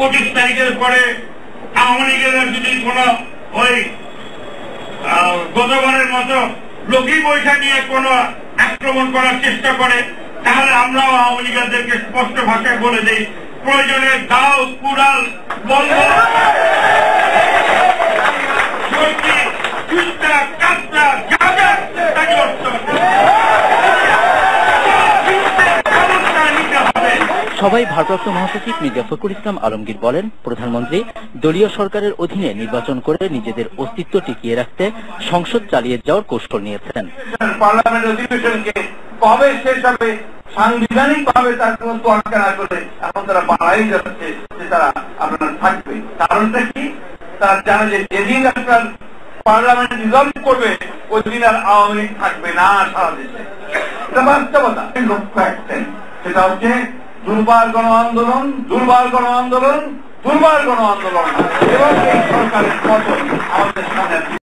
পঁচিশ তারিখের পরে আওয়ামী লীগের যদি কোনো ওই গতবারের মতো লোকই পয়সা নিয়ে কোনো আক্রমণ করার চেষ্টা করে, তাহলে আমরাও আওয়ামী লীগারদেরকে স্পষ্ট ভাষায় বলে দিই, প্রয়োজনে দাও কুড়াল বন্ধ সবাই ভারপ্রাপ্ত মহাসচিব মির্জা ফখরুল ইসলাম আলমগীর বলেন, প্রধানমন্ত্রী দলীয় সরকারের অধীনে নির্বাচন করে নিজেদের অস্তিত্ব টিকিয়ে রাখতে সংসদ চালিয়ে যাওয়ার কৌশল নিয়েছেন। কবে শেষ হবে সাংবিধানিক ভাবে তার কোন করে এখন তারা বাড়াই যাচ্ছে যে তারা আপনার থাকবে। কারণটা কি? তারা জানে যে যেদিন আপনার পার্লামেন্ট রিজলভ করবে, ওই দিন আর আওয়ামী থাকবে না সারা দেশে। এটা বাস্তবতা। লক্ষ্য একটাই, সেটা হচ্ছে দুর্বার গণ আন্দোলন দুর্বার গণ আন্দোলন দুর্বার গণ আন্দোলন। এবং এই সরকারের পতন।